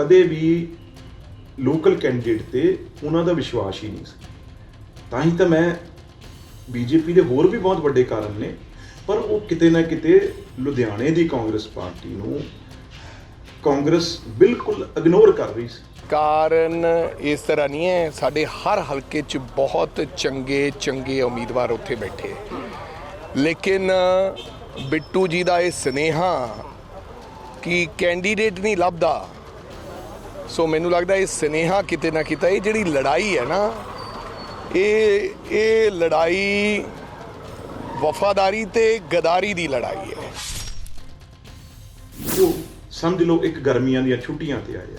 ਕਦੇ ਵੀ local candidate ਤੇ ਉਹਨਾਂ ਦਾ ਵਿਸ਼ਵਾਸ ਹੀ ਨਹੀਂ ਸੀ। ਤਾਂ ਹੀ ਤਾਂ ਮੈਂ ਬੀਜੇਪੀ ਦੇ ਹੋਰ ਵੀ ਬਹੁਤ ਵੱਡੇ ਕਾਰਨ ਨੇ, ਪਰ ਉਹ ਕਿਤੇ ਨਾ ਕਿਤੇ ਲੁਧਿਆਣੇ ਦੀ ਕਾਂਗਰਸ ਪਾਰਟੀ ਨੂੰ ਕਾਂਗਰਸ ਬਿਲਕੁਲ ਇਗਨੋਰ ਕਰ ਰਹੀ ਸੀ। ਕਾਰਨ ਇਸ ਤਰ੍ਹਾਂ ਨਹੀਂ ਹੈ, ਸਾਡੇ ਹਰ ਹਲਕੇ 'ਚ ਬਹੁਤ ਚੰਗੇ ਚੰਗੇ ਉਮੀਦਵਾਰ ਉੱਥੇ ਬੈਠੇ ਲੇਕਿਨ ਬਿੱਟੂ ਜੀ ਦਾ ਇਹ ਸਨੇਹਾ ਕਿ ਕੈਂਡੀਡੇਟ ਨਹੀਂ ਲੱਭਦਾ ਸੋ ਮੈਨੂੰ ਲੱਗਦਾ ਇਹ ਸਨੇਹਾ ਕਿਤੇ ਨਾ ਕਿਤੇ ਇਹ ਜਿਹੜੀ ਲੜਾਈ ਹੈ ਨਾ ਇਹ ਇਹ ਲੜਾਈ ਵਫਾਦਾਰੀ ਤੇ ਗਦਾਰੀ ਦੀ ਲੜਾਈ ਹੈ। ਉਹ ਸਮਝ ਲਓ ਇੱਕ ਗਰਮੀਆਂ ਦੀਆਂ ਛੁੱਟੀਆਂ ਤੇ ਆਏ ਆ।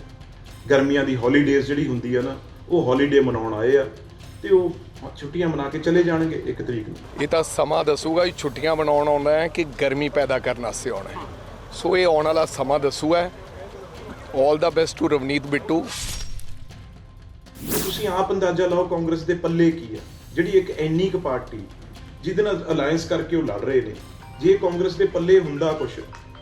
ਗਰਮੀਆਂ ਦੀ ਹੌਲੀਡੇਜ਼ ਜਿਹੜੀ ਹੁੰਦੀ ਆ ਨਾ ਉਹ ਹੌਲੀਡੇ ਮਨਾਉਣ ਆਏ ਆ ਤੇ ਉਹ ਛੁੱਟੀਆਂ ਮਨਾ ਕੇ ਚਲੇ ਜਾਣਗੇ ਇੱਕ ਤਰੀਕ ਨੂੰ। ਇਹ ਤਾਂ ਸਮਾਂ ਦੱਸੂਗਾ ਕਿ ਛੁੱਟੀਆਂ ਮਨਾਉਣ ਆਉਣਾ ਹੈ ਕਿ ਗਰਮੀ ਪੈਦਾ ਕਰਨ ਵਾਸਤੇ ਆਉਣਾ ਹੈ। ਸੋ ਇਹ ਆਉਣ ਵਾਲਾ ਸਮਾਂ ਦੱਸੂਗਾ। 올 the best to Ravneet Bittu ਤੁਸੀਂ ਆਪ ਅੰਦਾਜ਼ਾ ਲਾਓ ਕਾਂਗਰਸ ਦੇ ਪੱਲੇ ਕੀ ਆ? ਜਿਹੜੀ ਇੱਕ ਐਨੀ ਕੁ ਪਾਰਟੀ ਜਿਹਦੇ ਨਾਲ ਅਲਾਈਅੰਸ ਕਰਕੇ ਉਹ ਲੜ ਰਹੇ ਨੇ। ਜੇ ਕਾਂਗਰਸ ਦੇ ਪੱਲੇ ਹੁੰਦਾ ਕੁਝ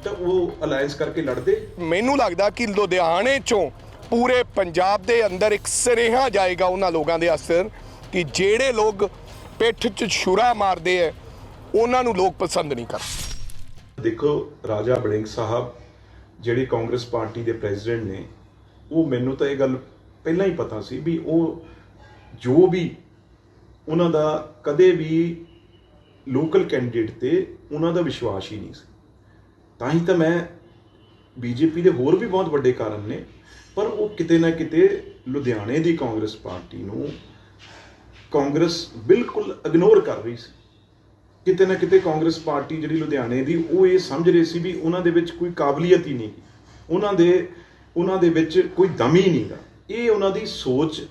ਤਾਂ ਉਹ ਅਲਾਈਅੰਸ ਕਰਕੇ ਲੜਦੇ? ਮੈਨੂੰ ਲੱਗਦਾ ਕਿ ਲੁਧਿਆਣੇ ਚੋਂ ਪੂਰੇ ਪੰਜਾਬ ਦੇ ਅੰਦਰ ਇੱਕ ਸਰੇਹਾ ਜਾਏਗਾ ਉਹਨਾਂ ਲੋਕਾਂ ਦੇ ਅਸਰ ਕਿ ਜਿਹੜੇ ਲੋਕ ਪਿੱਠ 'ਚ ਛੁਰਾ ਮਾਰਦੇ ਐ ਉਹਨਾਂ ਨੂੰ ਲੋਕ ਪਸੰਦ ਨਹੀਂ ਕਰਦੇ ਦੇਖੋ ਰਾਜਾ ਬੜਿੰਗ ਸਾਹਿਬ ਜਿਹੜੇ ਕਾਂਗਰਸ ਪਾਰਟੀ ਦੇ ਪ੍ਰੈਜ਼ੀਡੈਂਟ ਨੇ, ਉਹ ਮੈਨੂੰ ਤਾਂ ਇਹ ਗੱਲ ਪਹਿਲਾਂ ਹੀ ਪਤਾ ਸੀ ਵੀ ਉਹ ਜੋ ਵੀ ਉਹਨਾਂ ਦਾ ਕਦੇ ਵੀ ਲੋਕਲ ਕੈਂਡੀਡੇਟ ਤੇ ਉਹਨਾਂ ਦਾ ਵਿਸ਼ਵਾਸ ਹੀ ਨਹੀਂ ਸੀ। ਤਾਂ ਹੀ ਤਾਂ ਮੈਂ ਬੀਜੇਪੀ ਦੇ ਹੋਰ ਵੀ ਬਹੁਤ ਵੱਡੇ ਕਾਰਨ ਨੇ, ਪਰ ਉਹ ਕਿਤੇ ਨਾ ਕਿਤੇ ਲੁਧਿਆਣੇ ਦੀ ਕਾਂਗਰਸ ਪਾਰਟੀ ਨੂੰ ਕਾਂਗਰਸ ਬਿਲਕੁਲ ਇਗਨੋਰ ਕਰ ਰਹੀ ਸੀ। ਕਿਤੇ ਨਾ ਕਿਤੇ ਕਾਂਗਰਸ ਪਾਰਟੀ ਜਿਹੜੀ ਲੁਧਿਆਣੇ ਦੀ, ਉਹ ਇਹ ਸਮਝ ਰਹੀ ਸੀ ਵੀ ਉਹਨਾਂ ਦੇ ਵਿੱਚ ਕੋਈ ਕਾਬਲੀਅਤ ਹੀ ਨਹੀਂ। ਉਹਨਾਂ ਦੇ ਉਹਨਾਂ ਦੇ ਵਿੱਚ ਕੋਈ ਦਮ ਹੀ ਨਹੀਂਗਾ ਇਹ ਉਹਨਾਂ ਦੀ ਸੋਚ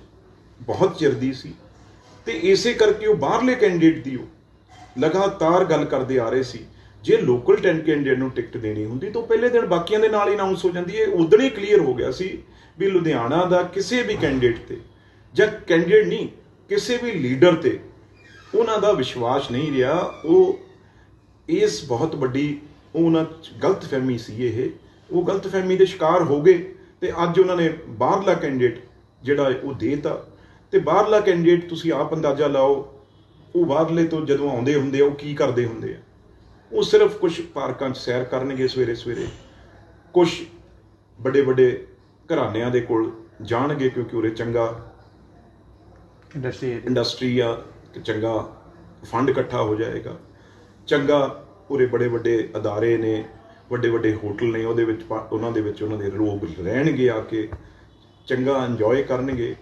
ਬਹੁਤ ਚਿਰ ਦੀ ਸੀ। ਤੇ ਇਸੇ ਕਰਕੇ ਉਹ ਬਾਹਰਲੇ ਕੈਂਡੀਡੇਟ ਦੀ ਉਹ ਲਗਾਤਾਰ ਗੱਲ ਕਰਦੇ ਆ ਰਹੇ ਸੀ। ਜੇ ਲੋਕਲ 10 ਕੈਂਡੀਡੇਟ ਨੂੰ ਟਿਕਟ ਦੇਣੀ ਹੁੰਦੀ, ਤਾਂ ਉਹ ਪਹਿਲੇ ਦਿਨ ਬਾਕੀਆਂ ਦੇ ਨਾਲ ਹੀ ਅਨਾਉਂਸ ਹੋ ਜਾਂਦੀ। ਹੈ ਉਦੋਂ ਹੀ ਕਲੀਅਰ ਹੋ ਗਿਆ ਸੀ ਵੀ ਲੁਧਿਆਣਾ ਦਾ ਕਿਸੇ ਵੀ ਕੈਂਡੀਡੇਟ ਤੇ ਜਾਂ ਕੈਂਡੀਡੇਟ ਨਹੀਂ, ਕਿਸੇ ਵੀ ਲੀਡਰ ਤੇ ਉਹਨਾਂ ਦਾ ਵਿਸ਼ਵਾਸ ਨਹੀਂ ਰਿਹਾ। ਉਹ ਇਸ ਬਹੁਤ ਵੱਡੀ ਉਹ ਉਹਨਾਂ 'ਚ ਗਲਤਫਹਿਮੀ ਸੀ ਇਹ। ਉਹ ਗਲਤਫਹਿਮੀ ਦੇ ਸ਼ਿਕਾਰ ਹੋ ਗਏ ਤੇ ਅੱਜ ਉਹਨਾਂ ਨੇ ਬਾਹਰਲਾ ਕੈਂਡੀਡੇਟ ਜਿਹੜਾ ਉਹ ਦੇਤਾ। ਤੇ ਬਾਹਰਲਾ ਕੈਂਡੀਡੇਟ ਤੁਸੀਂ ਆਪ ਅੰਦਾਜ਼ਾ ਲਾਓ ਉਹ ਬਾਹਰਲੇ ਤੋਂ ਜਦੋਂ ਆਉਂਦੇ ਹੁੰਦੇ ਆ ਉਹ ਕੀ ਕਰਦੇ ਹੁੰਦੇ ਆ? ਉਹ ਸਿਰਫ ਕੁਝ ਪਾਰਕਾਂ 'ਚ ਸੈਰ ਕਰਨਗੇ ਸਵੇਰੇ ਸਵੇਰੇ। ਕੁਝ ਵੱਡੇ ਵੱਡੇ ਘਰਾਣਿਆਂ ਦੇ ਕੋਲ ਜਾਣਗੇ ਕਿਉਂਕਿ ਉਰੇ ਚੰਗਾ ਇੰਡਸਟਰੀ ਇੰਡਸਟਰੀ ਆ। ਕਿ ਚੰਗਾ ਫੰਡ ਇਕੱਠਾ ਹੋ ਜਾਏਗਾ। ਚੰਗਾ ਉਰੇ ਬੜੇ ਵੱਡੇ ਅਦਾਰੇ ਨੇ, ਵੱਡੇ ਵੱਡੇ ਹੋਟਲ ਨੇ, ਉਹਦੇ ਵਿੱਚ ਪਾ- ਉਹਨਾਂ ਦੇ ਵਿੱਚ ਉਹਨਾਂ ਦੇ ਲੋਕ ਰਹਿਣਗੇ ਆ ਕੇ, ਚੰਗਾ ਇੰਜੋਏ ਕਰਨਗੇ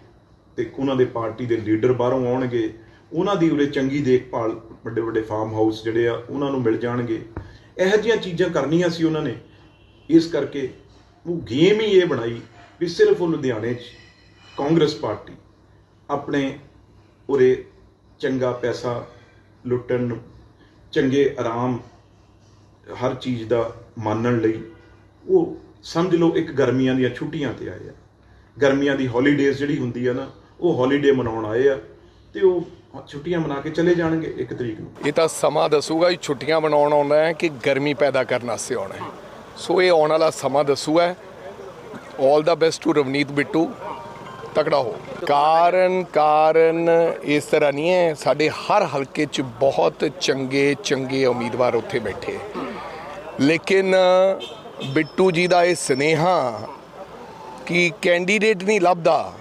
ਤੇ ਉਹਨਾਂ ਦੇ ਪਾਰਟੀ ਦੇ ਲੀਡਰ ਬਾਹਰੋਂ ਆਉਣਗੇ। ਉਹਨਾਂ ਦੀ ਉਰੇ ਚੰਗੀ ਦੇਖਭਾਲ ਵੱਡੇ ਵੱਡੇ ਫਾਰਮ ਹਾਊਸ ਜਿਹੜੇ ਆ, ਉਹਨਾਂ ਨੂੰ ਮਿਲ ਜਾਣਗੇ। ਇਹੋ ਜਿਹੀਆਂ ਚੀਜ਼ਾਂ ਕਰਨੀਆਂ ਸੀ ਉਹਨਾਂ ਨੇ। ਇਸ ਕਰਕੇ ਉਹ ਗੇਮ ਹੀ ਇਹ ਬਣਾਈ ਵੀ ਸਿਰਫ ਉਹ ਲੁਧਿਆਣੇ 'ਚ ਕਾਂਗਰਸ ਪਾਰਟੀ ਆਪਣੇ ਉਰੇ ਚੰਗਾ ਪੈਸਾ ਲੁੱਟਣ ਨੂੰ, ਚੰਗੇ ਆਰਾਮ ਹਰ ਚੀਜ਼ ਦਾ ਮਾਨਣ ਲਈ, ਉਹ ਸਮਝ ਲਓ ਇੱਕ ਗਰਮੀਆਂ ਦੀਆਂ ਛੁੱਟੀਆਂ ਤੇ ਆਏ ਆ। ਗਰਮੀਆਂ ਦੀ ਹੌਲੀਡੇਜ਼ ਜਿਹੜੀ ਹੁੰਦੀ ਆ ਨਾ, ਉਹ ਹੌਲੀਡੇ ਮਨਾਉਣ ਆਏ ਆ ਤੇ ਉਹ ਛੁੱਟੀਆਂ ਮਨਾ ਕੇ ਚਲੇ ਜਾਣਗੇ ਇੱਕ ਤਰੀਕ ਨੂੰ। ਇਹ ਤਾਂ ਸਮਾਂ ਦੱਸੂਗਾ ਕਿ ਛੁੱਟੀਆਂ ਮਨਾਉਣ ਆਉਣਾ ਹੈ ਕਿ ਗਰਮੀ ਪੈਦਾ ਕਰਨ ਵਾਸਤੇ ਆਉਣਾ ਹੈ। ਸੋ ਇਹ ਆਉਣ ਵਾਲਾ ਸਮਾਂ ਦੱਸੂਗਾ। 올 the best to Ravneet Bittu ਤਕੜਾ ਹੋ। ਕਾਰਨ ਕਾਰਨ ਇਸ ਤਰ੍ਹਾਂ ਨਹੀਂ ਹੈ। ਸਾਡੇ ਹਰ ਹਲਕੇ 'ਚ ਬਹੁਤ ਚੰਗੇ ਚੰਗੇ ਉਮੀਦਵਾਰ ਉੱਥੇ ਬੈਠੇ। ਲੇਕਿਨ ਬਿੱਟੂ ਜੀ ਦਾ ਇਹ ਸਨੇਹਾ ਕਿ ਕੈਂਡੀਡੇਟ ਨਹੀਂ ਲੱਭਦਾ।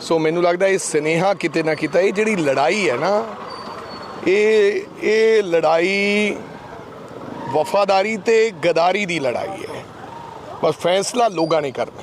ਸੋ ਮੈਨੂੰ ਲੱਗਦਾ ਇਹ ਸਨੇਹਾ ਕਿਤੇ ਨਾ ਕਿਤੇ ਇਹ ਜਿਹੜੀ ਲੜਾਈ ਹੈ ਨਾ, ਇਹ ਇਹ ਲੜਾਈ ਵਫਾਦਾਰੀ ਤੇ ਗਦਾਰੀ ਦੀ ਲੜਾਈ ਹੈ। ਬਸ ਫੈਸਲਾ ਲੋਕਾਂ ਨੇ ਕਰਨਾ।